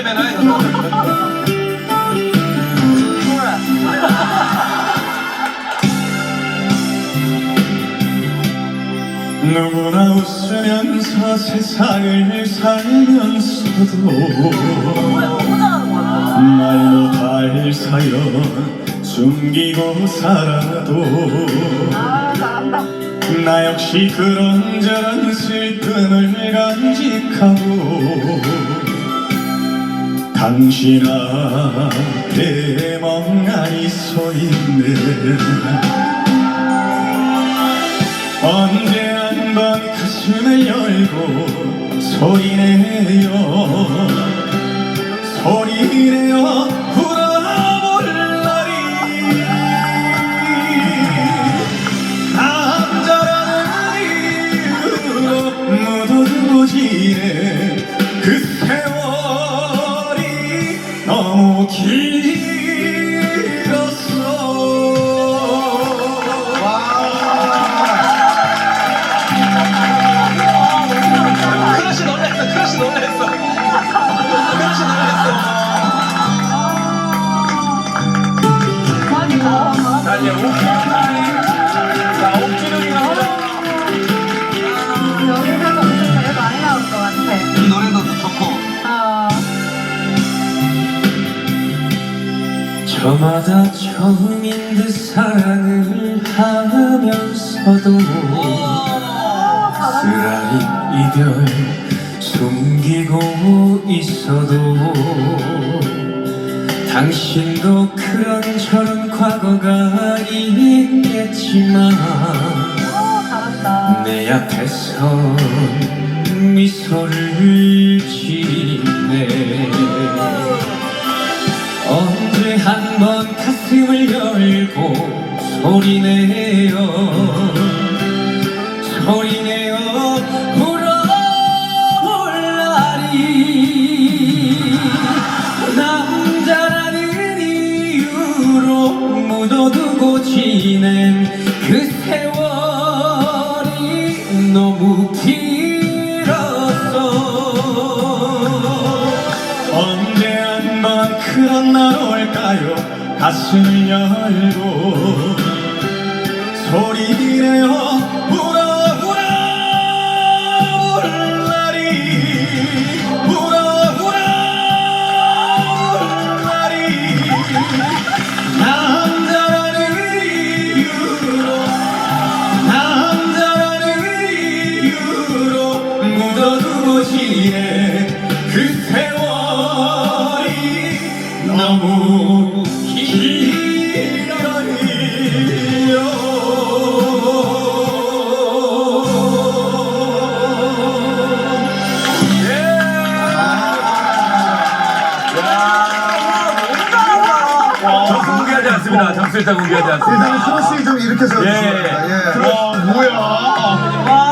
이거. 누구나 웃으면서 세상을 살면서도 말로 달 사연 숨기고 살아도 나 역시 그런저런 슬픔을 간직하고 당신 앞에 멍하니 서 있네. 언제 한번 가슴을 열고 소리내요 이제 옥주는 자 옥주는이가 여기서 엄청 제일 많이 나올 것 같아. 이 노래도 좋고. 어, 저마다 처음인 듯 사랑을 하면서도 쓰라린 이별 숨기고 있어도 당신도 그런 저런 과거가 있겠지만. 내 앞에서 미소를 지네 언제 한번 가슴을 열고 소리내요 소리내요 이유로 묻어두고 지낸 그 세월이 너무 길었어. 언제 한번 그런 날 올까요? 가슴을 열고 소리내요 공개하지 않습니다. 점수 일단 공개하지 않습니다. 크러쉬 좀 일으켜서 예. 주세요. 예. 와 뭐야